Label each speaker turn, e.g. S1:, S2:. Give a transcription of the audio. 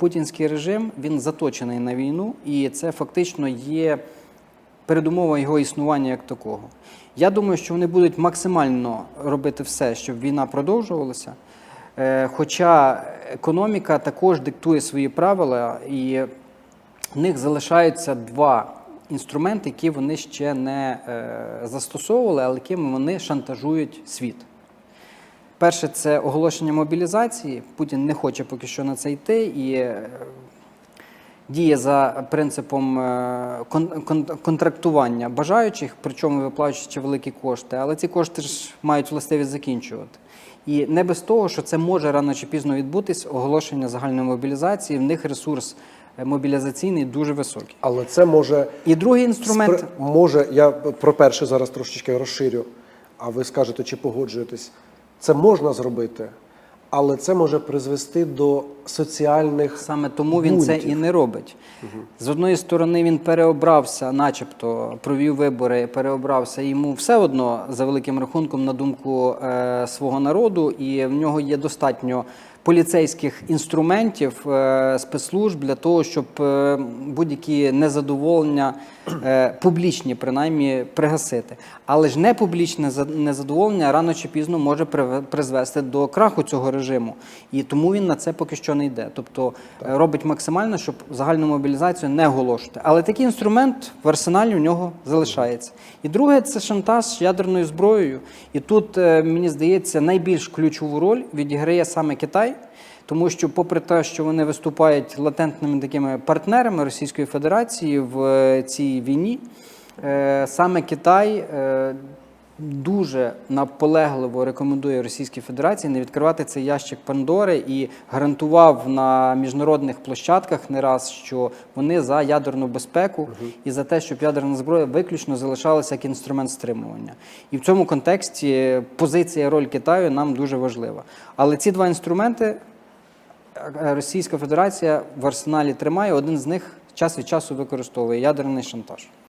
S1: путінський режим він заточений на війну, і це фактично є передумова його існування як такого. Я думаю, що вони будуть максимально робити все, щоб війна продовжувалася. Е, Хоча економіка також диктує свої правила, і в них залишаються два інструменти, які вони ще не е, застосовували, але якими вони шантажують світ. Перше, це оголошення мобілізації. Путін не хоче поки що на це йти і е, діє за принципом е, кон- кон- контрактування бажаючих, причому виплачуючи великі кошти. Але ці кошти ж мають властивість закінчувати. І не без того, що це може рано чи пізно відбутись, оголошення загальної мобілізації. В них ресурс е, мобілізаційний дуже високий.
S2: Але це може
S1: І другий інструмент
S2: спри- може, я про перше зараз трошечки розширю, а ви скажете, чи погоджуєтесь. Це можна зробити, але це може призвести до соціальних
S1: Саме тому він це і не робить. З одної сторони, він переобрався, начебто провів вибори, переобрався. Йому все одно за великим рахунком на думку е, свого народу, і в нього є достатньо поліцейських інструментів е, спецслужб для того, щоб е, будь-які незадоволення е, публічні принаймні пригасити. Але ж не публічне за- незадоволення рано чи пізно може призвести до краху цього режиму. І тому він на це поки що не йде. Тобто робить максимально, щоб загальну мобілізацію не оголошувати. Але такий інструмент в арсеналі у нього залишається. І друге це шантаж ядерною зброєю. І тут, мені здається, найбільш ключову роль відіграє саме Китай. Тому що, попри те, що вони виступають латентними такими партнерами Російської Федерації в е, цій війні, е, саме Китай е, дуже наполегливо рекомендує Російській Федерації не відкривати цей ящик Пандори і гарантував на міжнародних площадках не раз, що вони за ядерну безпеку і за те, щоб ядерна зброя виключно залишалася як інструмент стримування. І в цьому контексті позиція роль Китаю нам дуже важлива. Але ці два інструменти е, Російська Федерація в арсеналі тримає. Один з них час від часу використовує ядерний шантаж.